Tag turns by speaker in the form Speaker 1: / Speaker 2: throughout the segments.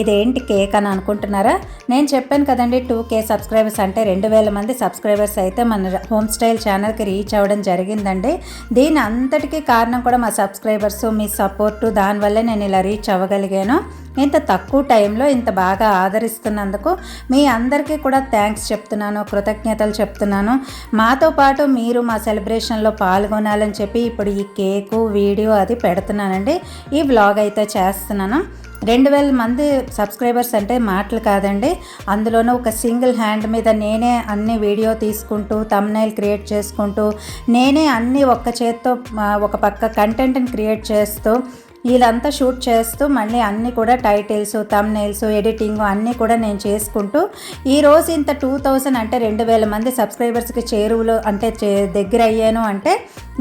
Speaker 1: ఇదేంటి కేక్ అని అనుకుంటున్నారా? నేను చెప్పాను కదండి టూ కే సబ్స్క్రైబర్స్ అంటే రెండు వేల మంది సబ్స్క్రైబర్స్ అయితే మన హోమ్ స్టైల్ ఛానల్కి రీచ్ అవ్వడం జరిగిందండి. దీని అంతటికీ కారణం కూడా మా సబ్స్క్రైబర్స్ మీ సపోర్టు దానివల్లే నేను ఇలా రీచ్ అవ్వగలిగాను. ఇంత తక్కువ టైంలో ఇంత బాగా ఆదరిస్తున్నందుకు మీ అందరికీ కూడా థ్యాంక్స్ చెప్తున్నాను కృతజ్ఞతలు చెప్తున్నాను. మాతో పాటు మీరు మా సెలబ్రేషన్లో పాల్గొనాలని చెప్పి ఇప్పుడు ఈ కేకు వీడియో అది పెడుతున్నానండి. ఈ వ్లాగ్ అయితే చేస్తున్నాను. రెండు వేల మంది సబ్స్క్రైబర్స్ అంటే మాటలు కాదండి. అందులోనూ ఒక సింగిల్ హ్యాండ్ మీద నేనే అన్ని వీడియో తీసుకుంటూ తమ్నైల్ క్రియేట్ చేసుకుంటూ నేనే అన్ని ఒక్క చేత్తో ఒక పక్క కంటెంట్ని క్రియేట్ చేస్తూ వీళ్ళంతా షూట్ చేస్తూ మళ్ళీ అన్నీ కూడా టైటిల్స్ తమ్నైల్స్ ఎడిటింగ్ అన్నీ కూడా నేను చేసుకుంటూ ఈ రోజు ఇంత టూ థౌజండ్ అంటే రెండు వేల మంది సబ్స్క్రైబర్స్కి చేరువలో అంటే చే దగ్గర అయ్యాను అంటే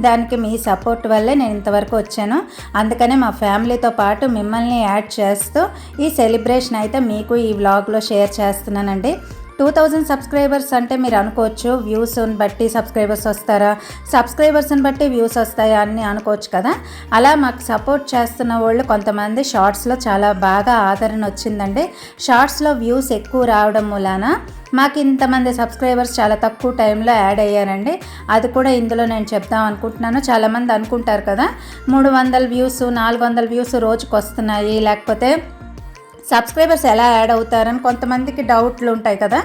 Speaker 1: దానికి మీ సపోర్ట్ వల్లే నేను ఇంతవరకు వచ్చాను. అందుకనే మా ఫ్యామిలీతో పాటు మిమ్మల్ని యాడ్ చేస్తూ ఈ సెలబ్రేషన్ అయితే మీకు ఈ వ్లాగ్లో షేర్ చేస్తున్నానండి. టూ థౌజండ్ సబ్స్క్రైబర్స్ అంటే మీరు అనుకోవచ్చు వ్యూస్ని బట్టి సబ్స్క్రైబర్స్ వస్తారా? సబ్స్క్రైబర్స్ని బట్టి వ్యూస్ వస్తాయా అని అనుకోవచ్చు కదా. అలా మాకు సపోర్ట్ చేస్తున్న వాళ్ళు కొంతమంది షార్ట్స్లో చాలా బాగా ఆదరణ వచ్చిందండి. షార్ట్స్లో వ్యూస్ ఎక్కువ రావడం మూలాన మాకు ఇంతమంది సబ్స్క్రైబర్స్ చాలా తక్కువ టైంలో యాడ్ అయ్యారండి. అది కూడా ఇందులో నేను చెప్దాం అనుకుంటున్నాను. చాలామంది అనుకుంటారు కదా మూడు వందల వ్యూస్ నాలుగు వందల వ్యూస్ రోజుకు వస్తున్నాయి లేకపోతే సబ్స్క్రైబర్స్ ఎలా యాడ్ అవుతారని కొంతమందికి డౌట్లు ఉంటాయి కదా.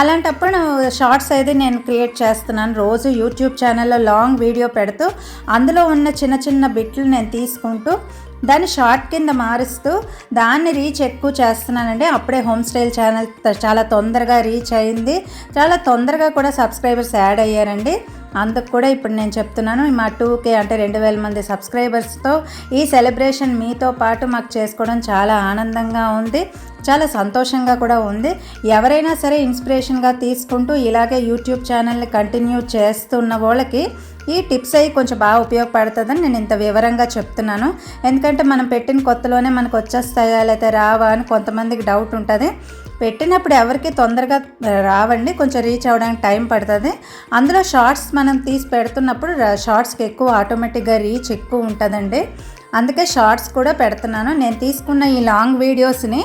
Speaker 1: అలాంటప్పుడు షార్ట్స్ అయితే నేను క్రియేట్ చేస్తున్నాను. రోజు యూట్యూబ్ ఛానల్లో లాంగ్ వీడియో పెడుతూ అందులో ఉన్న చిన్న చిన్న బిట్లు నేను తీసుకుంటూ దాన్ని షార్ట్ కింద మారుస్తూ దాన్ని రీచ్ ఎక్కువ చేస్తున్నానండి. అప్పుడే హోమ్ స్టైల్ ఛానల్ చాలా తొందరగా రీచ్ అయింది. చాలా తొందరగా కూడా సబ్స్క్రైబర్స్ యాడ్ అయ్యారండి. అందుకు కూడా ఇప్పుడు నేను చెప్తున్నాను మా టూకే అంటే రెండు వేల మంది సబ్స్క్రైబర్స్తో ఈ సెలబ్రేషన్ మీతో పాటు మాకు చేసుకోవడం చాలా ఆనందంగా ఉంది చాలా సంతోషంగా కూడా ఉంది. ఎవరైనా సరే ఇన్స్పిరేషన్గా తీసుకుంటూ ఇలాగే యూట్యూబ్ ఛానల్ని కంటిన్యూ చేస్తున్న వాళ్ళకి ఈ టిప్స్ అవి కొంచెం బాగా ఉపయోగపడుతుందని నేను ఇంత వివరంగా చెప్తున్నాను. ఎందుకంటే మనం పెట్టిన కొత్తలోనే మనకు వచ్చేస్తాయా లేకపోతే రావా అని కొంతమందికి డౌట్ ఉంటుంది. పెట్టినప్పుడు ఎవరికి తొందరగా రావండి. కొంచెం రీచ్ అవ్వడానికి టైం పడుతుంది. అందులో షార్ట్స్ మనం తీసి పెడుతున్నప్పుడు షార్ట్స్కి ఎక్కువ ఆటోమేటిక్గా రీచ్ ఎక్కువ ఉంటుందండి. అందుకే షార్ట్స్ కూడా పెడుతున్నాను. నేను తీసుకున్న ఈ లాంగ్ వీడియోస్ని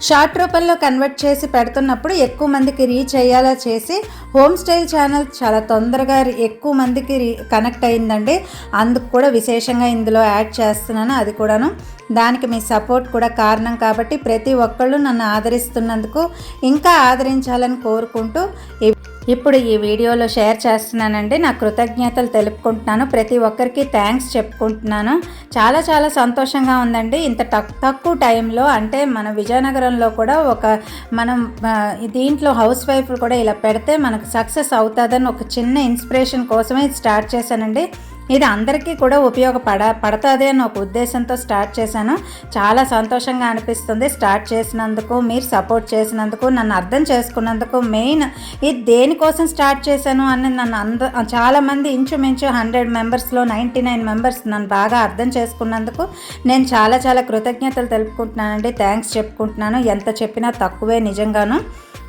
Speaker 1: షార్ట్ రూపంలో కన్వర్ట్ చేసి పెడుతున్నప్పుడు ఎక్కువ మందికి రీచ్ అయ్యేలా చేసి హోమ్ స్టైల్ ఛానల్ చాలా తొందరగా ఎక్కువ మందికి రీ కనెక్ట్ అయిందండి అందుకు కూడా విశేషంగా ఇందులో యాడ్ చేస్తున్నాను అది కూడాను. దానికి మీ సపోర్ట్ కూడా కారణం కాబట్టి ప్రతి ఒక్కళ్ళు నన్ను ఆదరిస్తున్నందుకు ఇంకా ఆదరించాలని కోరుకుంటూ ఈ- ఇప్పుడు ఈ వీడియోలో షేర్ చేస్తున్నానండి. నా కృతజ్ఞతలు తెలుపుకుంటున్నాను. ప్రతి ఒక్కరికి థ్యాంక్స్ చెప్పుకుంటున్నాను. చాలా చాలా సంతోషంగా ఉందండి. ఇంత తక్- తక్కువ టైంలో అంటే మన విజయనగరంలో కూడా ఒక మనం దీంట్లో హౌస్ వైఫ్ కూడా ఇలా పెడితే మనకు సక్సెస్ అవుతుందని ఒక చిన్న ఇన్స్పిరేషన్ కోసమే స్టార్ట్ చేశానండి. ఇది అందరికీ కూడా ఉపయోగపడ పడుతుంది అని ఒక ఉద్దేశంతో స్టార్ట్ చేశాను. చాలా సంతోషంగా అనిపిస్తుంది స్టార్ట్ చేసినందుకు మీరు సపోర్ట్ చేసినందుకు నన్ను అర్థం చేసుకున్నందుకు మెయిన్ ఇది దేనికోసం స్టార్ట్ చేశాను అని నన్ను అంద చాలామంది ఇంచుమించు హండ్రెడ్ మెంబర్స్లో నైంటీ నైన్ మెంబర్స్ నన్ను బాగా అర్థం చేసుకున్నందుకు నేను చాలా చాలా కృతజ్ఞతలు తెలుపుకుంటున్నానండి. థ్యాంక్స్ చెప్పుకుంటున్నాను. ఎంత చెప్పినా తక్కువే నిజంగాను.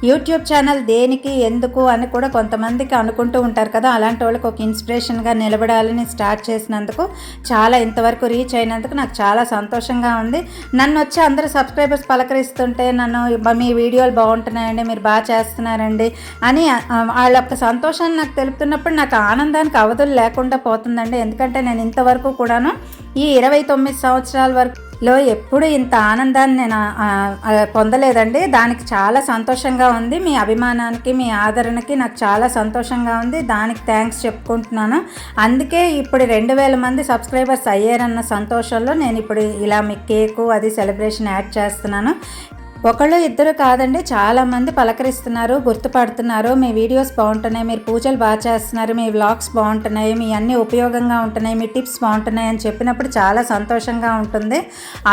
Speaker 1: యూట్యూబ్ ఛానల్ దేనికి ఎందుకు అని కూడా కొంతమందికి అనుకుంటూ ఉంటారు కదా. అలాంటి వాళ్ళకి ఒక ఇన్స్పిరేషన్గా నిలబడాలని స్టార్ట్ చేసినందుకు చాలా ఇంతవరకు రీచ్ అయినందుకు నాకు చాలా సంతోషంగా ఉంది. నన్ను వచ్చి అందరూ సబ్స్క్రైబర్స్ పలకరిస్తుంటే నన్ను మీ వీడియోలు బాగుంటున్నాయండి మీరు బాగా చేస్తున్నారండి అని వాళ్ళ యొక్క సంతోషాన్ని నాకు తెలుపుతున్నప్పుడు నాకు ఆనందానికి అవధులు లేకుండా పోతుందండి. ఎందుకంటే నేను ఇంతవరకు కూడాను ఈ ఇరవై తొమ్మిది సంవత్సరాల వరకు లో ఎప్పుడు ఇంత ఆనందాన్ని నేను పొందలేదండి. దానికి చాలా సంతోషంగా ఉంది. మీ అభిమానానికి మీ ఆదరణకి నాకు చాలా సంతోషంగా ఉంది. దానికి థ్యాంక్స్ చెప్పుకుంటున్నాను. అందుకే ఇప్పుడు రెండు వేల మంది సబ్స్క్రైబర్స్ అయ్యారన్న సంతోషంలో నేను ఇప్పుడు ఇలా మీ కేకు అది సెలబ్రేషన్ యాడ్ చేస్తున్నాను. ఒకళ్ళు ఇద్దరు కాదండి చాలామంది పలకరిస్తున్నారు గుర్తుపడుతున్నారు. మీ వీడియోస్ బాగుంటున్నాయి మీరు పూజలు బాగా చేస్తున్నారు మీ వ్లాగ్స్ బాగుంటున్నాయి మీ అన్నీ ఉపయోగంగా ఉంటున్నాయి మీ టిప్స్ బాగుంటున్నాయి అని చెప్పినప్పుడు చాలా సంతోషంగా ఉంటుంది.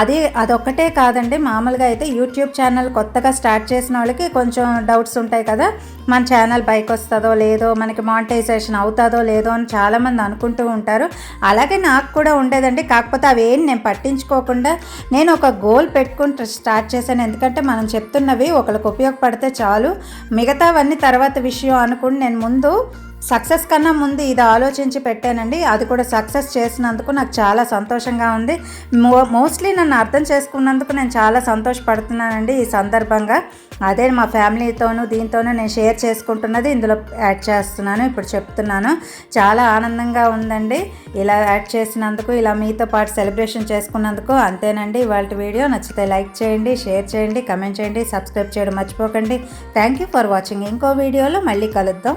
Speaker 1: అది అదొక్కటే కాదండి మామూలుగా అయితే యూట్యూబ్ ఛానల్ కొత్తగా స్టార్ట్ చేసిన వాళ్ళకి కొంచెం డౌట్స్ ఉంటాయి కదా మన ఛానల్ బైక్ వస్తుందో లేదో మనకి మానిటైజేషన్ అవుతుందో లేదో అని చాలామంది అనుకుంటూ ఉంటారు. అలాగే నాకు కూడా ఉండేదండి కాకపోతే అవేం నేను పట్టించుకోకుండా నేను ఒక గోల్ పెట్టుకుని స్టార్ట్ చేశాను. ఎందుకంటే ఎందుకంటే మనం చెప్తున్నవి ఒకరికి ఉపయోగపడితే చాలు. మిగతావన్నీ తర్వాత విషయం అనుకుని నేను ముందు సక్సెస్ కన్నా ముందు ఇది ఆలోచించి పెట్టానండి. అది కూడా సక్సెస్ చేసినందుకు నాకు చాలా సంతోషంగా ఉంది. మో మోస్ట్లీ నన్ను అర్థం చేసుకున్నందుకు నేను చాలా సంతోషపడుతున్నానండి ఈ సందర్భంగా. అదే మా ఫ్యామిలీతోనూ దీంతోనూ నేను షేర్ చేసుకుంటున్నది ఇందులో యాడ్ చేస్తున్నాను. ఇప్పుడు చెప్తున్నాను. చాలా ఆనందంగా ఉందండి. ఇలా యాడ్ చేసినందుకు ఇలా మీతో పాటు సెలబ్రేషన్ చేసుకున్నందుకు అంతేనండి. ఇవాళ వీడియో నచ్చితే లైక్ చేయండి షేర్ చేయండి కమెంట్ చేయండి సబ్స్క్రైబ్ చేయడం మర్చిపోకండి. Thank you for watching. ఇంకో వీడియోలో మళ్ళీ కలుద్దాం.